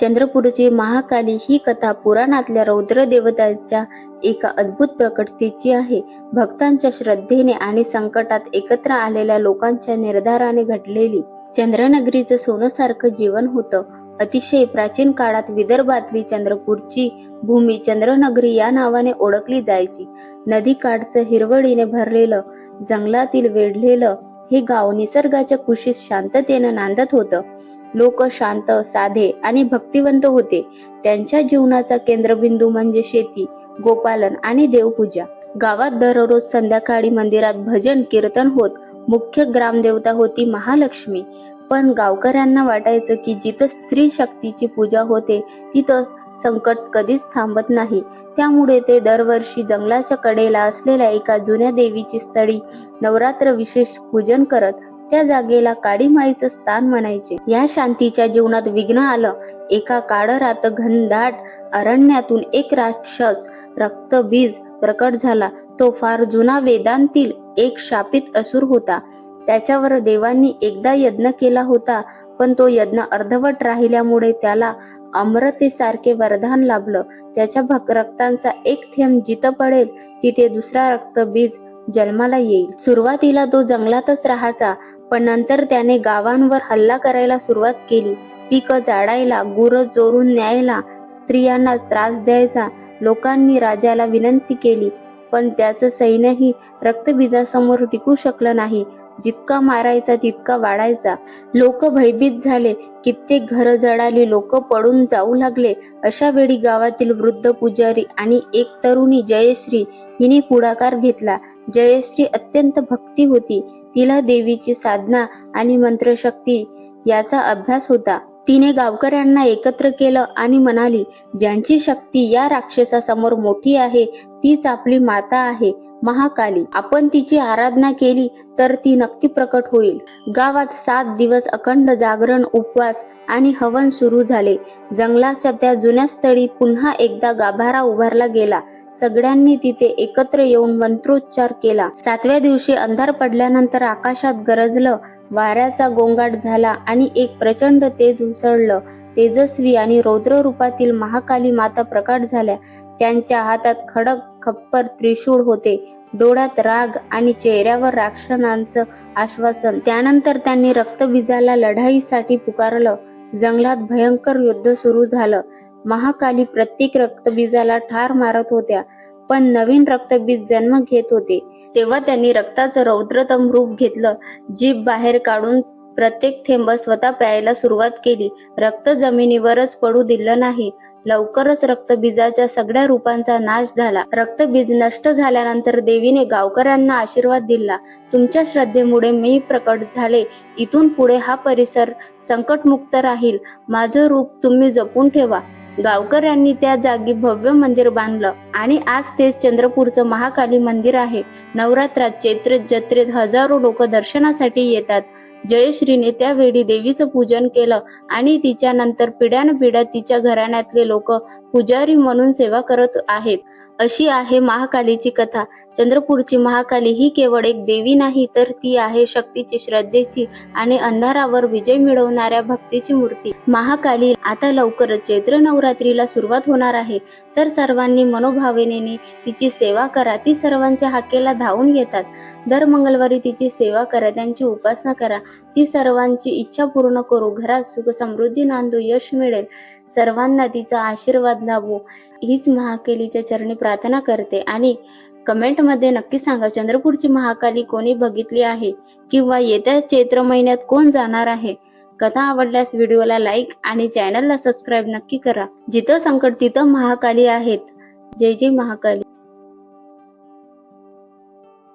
चंद्रपूरची महाकाली ही कथा पुराणातल्या रौद्र देवताच्या एका अद्भुत प्रकटतेची आहे. भक्तांच्या श्रद्धेने आणि संकटात एकत्र आलेल्या लोकांच्या निर्धाराने घडलेली चंद्रनगरीचं सोनसारखं जीवन होतं. अतिशय प्राचीन काळात विदर्भातली चंद्रपूरची भूमी चंद्रनगरी या नावाने ओळखली जायची. नदीकाठचं हिरवळीने भरलेलं जंगलातील वेढलेलं हे गाव निसर्गाच्या कुशीत शांततेनं नांदत होतं. लोक शांत साधे आणि भक्तिवंत होते. त्यांच्या जीवनाचा केंद्रबिंदू म्हणजे शेती गोपालन आणि देवपूजा. गावात दररोज संध्याकाळी मंदिरात भजन कीर्तन होत. मुख्य ग्रामदेवता होती महालक्ष्मी. पण गावकऱ्यांना वाटायचं की जिथं स्त्री शक्तीची पूजा होते तिथं संकट कधीच थांबत नाही. त्यामुळे ते दरवर्षी जंगलाच्या कडेला असलेल्या एका जुन्या देवीची स्थळी नवरात्र विशेष पूजन करत त्या जागेला काळीमाईचं स्थान म्हणायचे. या शांतीच्या जीवनात विघ्न आलं. एका काळरात घनदाट अरण्यातून एक राक्षस रक्तबीज प्रकट झाला. तो फार जुना वेदांतील एक शापित असुर होता. त्याच्यावर देवांनी एकदा यज्ञ केला होता पण तो यज्ञ अर्धवट राहिल्यामुळे त्याला अमृतेसारखे वरदान लाभलं. त्याच्या भक रक्तांचा एक थेंब जिथं पडेल तिथे दुसरा रक्तबीज जन्माला येईल. सुरुवातीला तो जंगलातच राहायचा पण नंतर त्याने गावांवर हल्ला करायला सुरुवात केली. पीक जाडायला गुरं चोरून न्यायला स्त्रियांना त्रास द्यायचा लोकांनी राजाला विनंती केली. पण त्याचं सैन्यही रक्तबीजासमोर टिकू शकलं नाही. जितका मारायचा तितका वाढायचा. लोक भयभीत झाले. कित्येक घर जळाली लोक पडून जाऊ लागले. अशा वेळी गावातील वृद्ध पुजारी आणि एक तरुणी जयश्री हिने पुढाकार घेतला. जयश्री अत्यंत भक्ती होती. तिला देवीची साधना आणि मंत्रशक्ती याचा अभ्यास होता. तिने गावकऱ्यांना एकत्र केलं आणि म्हणाली ज्यांची शक्ती या राक्षसासमोर मोठी आहे तीच आपली माता आहे महाकाली. आपण तिची आराधना केली तर ती नक्की प्रकट होईल. गावात सात दिवस अखंड जागरण उपवास आणि हवन सुरू झाले. जंगलाच्या त्या जुन्या स्थळी पुन्हा एकदा गाभारा उभारला गेला. सगळ्यांनी तिथे एकत्र येऊन मंत्रोच्चार केला. सातव्या दिवशी अंधार पडल्यानंतर आकाशात गरजलं वाऱ्याचा गोंगाट झाला आणि एक प्रचंड तेज उसळलं. तेजस्वी आणि रौद्र रूपातील महाकाली माता प्रकट झाल्या. त्यांच्या हातात खडक खप्पर त्रिशूळ होते. डोळ्यात राग आणि चेहऱ्यावर राक्षसांचं आश्वासन. त्यानंतर त्यांनी रक्तबीजाला लढाईसाठी पुकारलं. जंगलात भयंकर युद्ध सुरू झालं. महाकाली प्रत्येक रक्तबीजाला ठार मारत होत्या पण नवीन रक्तबीज जन्म घेत होते. तेव्हा त्यांनी रक्ताचं रौद्रतम रूप घेतलं. जीभ बाहेर काढून प्रत्येक थेंब स्वतः प्यायला सुरुवात केली. रक्त जमिनीवरच पडू दिलं नाही. लवकरच रक्तबीजाच्या सगळ्या रूपांचा नाश झाला. रक्तबीज नष्ट झाल्यानंतर देवीने गावकऱ्यांना आशीर्वाद दिला. तुमच्या श्रद्धेमुळे मी प्रकट झाले. इथून पुढे हा परिसर संकटमुक्त राहील. माझं रूप तुम्ही जपून ठेवा. गावकऱ्यांनी त्या जागी भव्य मंदिर बांधलं आणि आज ते चंद्रपूरचं महाकाली मंदिर आहे. नवरात्रात चैत्र जत्रेत हजारो लोक दर्शनासाठी येतात. जयश्रीने त्यावेळी देवीचं पूजन केलं आणि तिच्या नंतर पिढ्यानपिढ्या तिच्या घराण्यातले लोक पुजारी म्हणून सेवा करत आहेत. अशी आहे महाकालीची कथा. चंद्रपूरची महाकाली ही केवळ एक देवी नाही तर ती आहे शक्तीची श्रद्धेची आणि अंधारावर विजय मिळवणाऱ्या भक्तीची मूर्ती. महाकाली आता लवकरच चैत्र नवरात्रीला सुरुवात होणार आहे. तर सर्वांनी मनोभावनेने तिची सेवा करा. ती सर्वांच्या हाकेला धावून येतात. दर मंगळवारी तिची सेवा करा त्यांची उपासना करा. ती सर्वांची इच्छा पूर्ण करू. घरात सुख समृद्धी नांदू यश मिळेल. सर्वांना तिचा आशीर्वाद लाभू हीच महाकालीच्या चरणी प्रार्थना करते. आणि कमेंटमध्ये नक्की सांगा चंद्रपूरची महाकाली कोणी बघितली आहे? किंवा येत्या चैत्र महिन्यात कोण जाणार आहे? कथा आवडल्यास व्हिडिओला लाईक आणि चॅनलला सबस्क्राईब नक्की करा. जिथं संकट तिथं महाकाली आहेत. जय जय महाकाली.